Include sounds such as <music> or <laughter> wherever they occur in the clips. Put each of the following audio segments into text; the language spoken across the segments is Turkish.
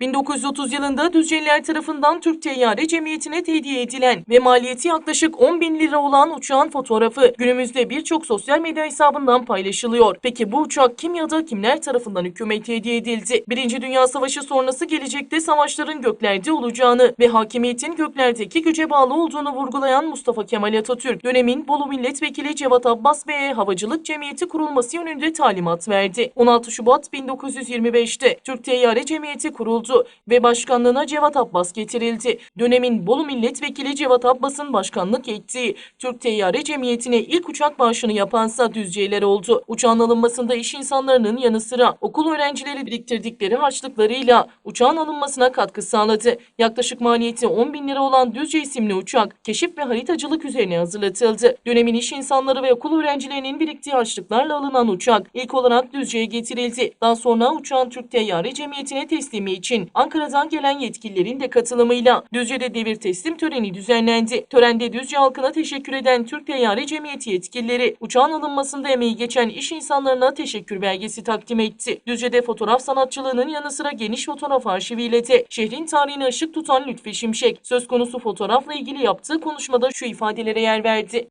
1930 yılında Düzceliler tarafından Türk Teyyare Cemiyeti'ne hediye edilen ve maliyeti yaklaşık 10 bin lira olan uçağın fotoğrafı günümüzde birçok sosyal medya hesabından paylaşılıyor. Peki bu uçak kim ya da kimler tarafından hükümete hediye edildi? Birinci Dünya Savaşı sonrası gelecekte savaşların göklerde olacağını ve hakimiyetin göklerdeki güce bağlı olduğunu vurgulayan Mustafa Kemal Atatürk, dönemin Bolu Milletvekili Cevat Abbas Bey'e Havacılık Cemiyeti kurulması yönünde talimat verdi. 16 Şubat 1925'te Türk Teyyare Cemiyeti kuruldu ve başkanlığına Cevat Abbas getirildi. Dönemin Bolu Milletvekili Cevat Abbas'ın başkanlık ettiği Türk Teyyare Cemiyeti'ne ilk uçak bağışını yapansa Düzceler oldu. Uçağın alınmasında iş insanlarının yanı sıra okul öğrencileri biriktirdikleri harçlıklarıyla uçağın alınmasına katkı sağladı. Yaklaşık maliyeti 10 bin lira olan Düzce isimli uçak keşif ve haritacılık üzerine hazırlatıldı. Dönemin iş insanları ve okul öğrencilerinin biriktiği harçlıklarla alınan uçak ilk olarak Düzce'ye getirildi. Daha sonra uçağın Türk Teyyare Cemiyeti'ne teslimi için Ankara'dan gelen yetkililerin de katılımıyla Düzce'de devir teslim töreni düzenlendi. Törende Düzce halkına teşekkür eden Türk Teyyare Cemiyeti yetkilileri uçağın alınmasında emeği geçen iş insanlarına teşekkür belgesi takdim etti. Düzce'de fotoğraf sanatçılığının yanı sıra geniş fotoğraf arşiviyle de şehrin tarihine ışık tutan Lütfi Şimşek söz konusu fotoğrafla ilgili yaptığı konuşmada şu ifadelere yer verdi.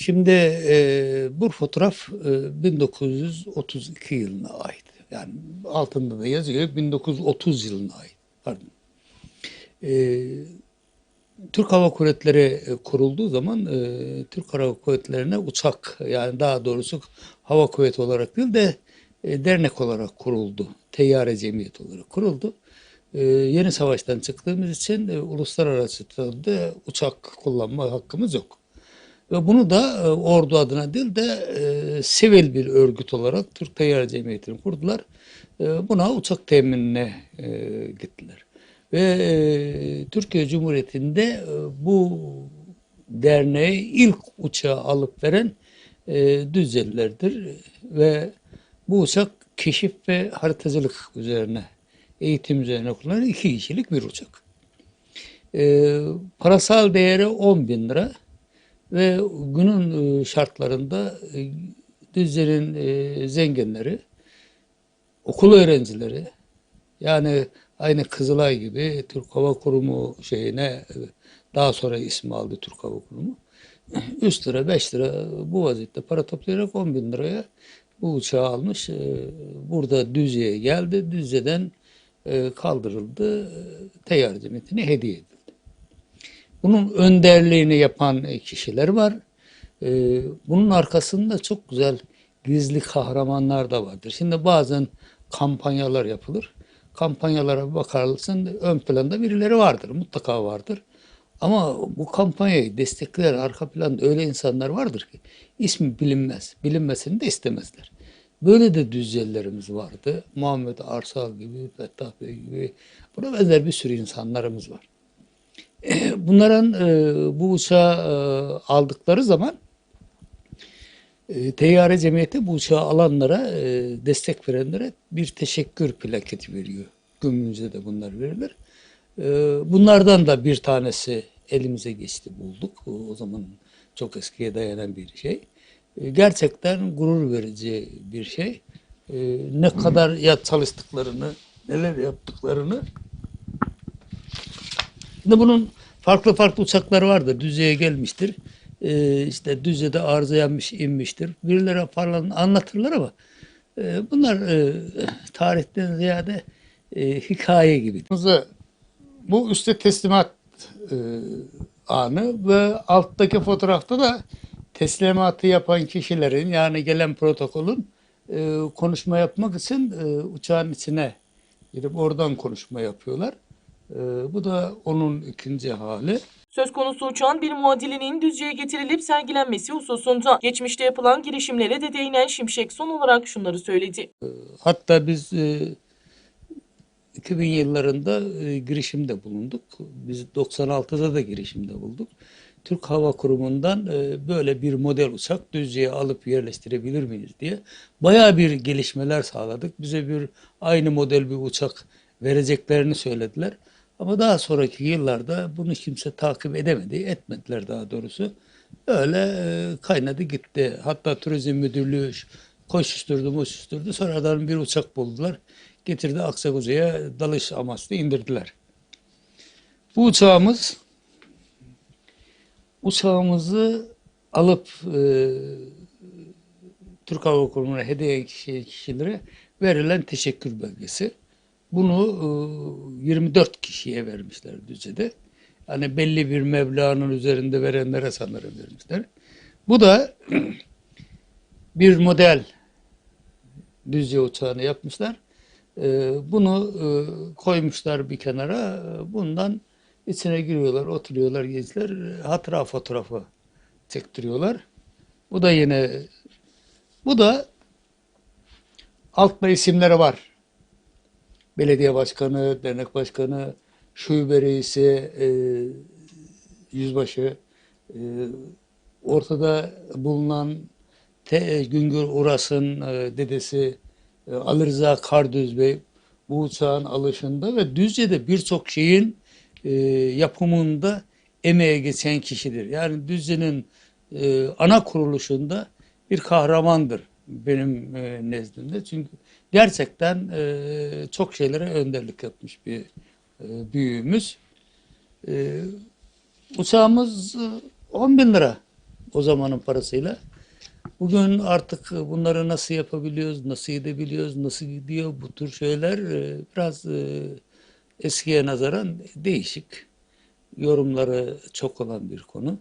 Şimdi e, bu fotoğraf e, 1932 yılına ait. Yani altında da yazıyor 1930 yılına ait. Pardon. E, Türk Hava Kuvvetleri e, kurulduğu zaman e, Türk Hava Kuvvetleri'ne uçak yani daha doğrusu hava kuvveti olarak değil de e, dernek olarak kuruldu. Teyyare Cemiyeti olarak kuruldu. E, yeni savaştan çıktığımız için e, uluslararası uçak kullanma hakkımız yok. Ve bunu da e, ordu adına değil de e, sivil bir örgüt olarak Türk Teyyare Cemiyeti'ni kurdular. E, buna uçak teminine e, gittiler. Ve e, Türkiye Cumhuriyeti'nde e, bu derneğe ilk uçağı alıp veren e, Düzcelilerdir. Ve bu uçak keşif ve haritacılık üzerine, eğitim üzerine kullanılan iki kişilik bir uçak. E, parasal değeri 10 bin lira. Ve günün e, şartlarında e, Düzce'nin e, zenginleri, okul öğrencileri, yani aynı Kızılay gibi Türk Hava Kurumu şeyine daha sonra ismi aldı Türk Hava Kurumu. <clears throat> 3 lira 5 lira bu vaziyette para toplayarak 10 bin liraya bu uçağı almış. Burada Düzce'ye geldi. Düzce'den kaldırıldı. Teyyar Cemiyeti'ne hediye edildi. Bunun önderliğini yapan kişiler var. Ee, bunun arkasında çok güzel gizli kahramanlar da vardır. Şimdi bazen kampanyalar yapılır. Kampanyalara bakarsın ön planda birileri vardır. Mutlaka vardır. Ama bu kampanyayı destekleyen arka planda öyle insanlar vardır ki ismi bilinmez. Bilinmesini de istemezler. Böyle de düzcelilerimiz vardı. Muhammed Arsal gibi, Fettah Bey gibi. Buna benzer bir sürü insanlarımız var. <clears throat> Bunların e, bu uçağı e, aldıkları zaman e, Teyyare Cemiyeti bu uçağı alanlara, destek verenlere bir teşekkür plaketi veriyor. Gümrüğümüze de bunlar verilir. Bunlardan da bir tanesi elimize geçti bulduk. O, zaman çok eskiye dayanan bir şey. Gerçekten gurur verici bir şey. Ne kadar ya çalıştıklarını, neler yaptıklarını Şimdi bunun farklı farklı uçakları vardır. Düzce'ye gelmiştir. Ee, işte Düzce'de arıza yanmış, inmiştir. Birileri falan anlatırlar ama e, bunlar e, tarihten ziyade e, hikaye gibi. Bu üstte teslimat e, anı ve alttaki fotoğrafta da teslimatı yapan kişilerin yani gelen protokolün e, konuşma yapmak için e, uçağın içine girip oradan konuşma yapıyorlar. E, bu da onun ikinci hali. Söz konusu uçağın bir muadilinin Düzce'ye getirilip sergilenmesi hususunda geçmişte yapılan girişimlere de değinen Şimşek son olarak şunları söyledi. Hatta biz e, 2000 yıllarında e, girişimde bulunduk. Biz 96'da da girişimde bulduk. Türk Hava Kurumu'ndan e, böyle bir model uçak Düzce'ye alıp yerleştirebilir miyiz diye bayağı bir gelişmeler sağladık. Bize bir aynı model bir uçak vereceklerini söylediler. Ama daha sonraki yıllarda bunu kimse takip edemedi, etmediler daha doğrusu. Öyle e, kaynadı gitti. Hatta Turizm Müdürlüğü koşuşturdu, koşuşturdu. Sonradan bir uçak buldular. getirdi Aksakuza'ya dalış amaçlı indirdiler. Bu uçağımız uçağımızı alıp e, Türk Hava Kurumu'na hediye kişi- kişilere verilen teşekkür belgesi. Bunu e, 24 kişiye vermişler Düzce'de. Hani belli bir meblağının üzerinde verenlere sanırım vermişler. Bu da <clears throat> bir model Düzce uçağını yapmışlar. E, Bunu e, koymuşlar bir kenara. Bundan içine giriyorlar, oturuyorlar gençler. e, Hatıra fotoğrafı çektiriyorlar. Bu da yine bu da altta isimleri var. Belediye başkanı, dernek başkanı, şube reisi, e, yüzbaşı, e, ortada bulunan Te, Güngör Uras'ın e, dedesi e, Ali Rıza Kardüz Bey bu uçağın alışında ve Düzce'de birçok şeyin e, yapımında emeğe geçen kişidir. Yani Düzce'nin e, ana kuruluşunda bir kahramandır benim e, nezdimde. Çünkü gerçekten e, çok şeylere önderlik yapmış bir e, büyüğümüz. E, uçağımız e, 10 bin lira o zamanın parasıyla. Bugün artık bunları nasıl yapabiliyoruz, nasıl edebiliyoruz, nasıl gidiyor bu tür şeyler e, biraz e, eskiye nazaran değişik. Yorumları çok olan bir konu.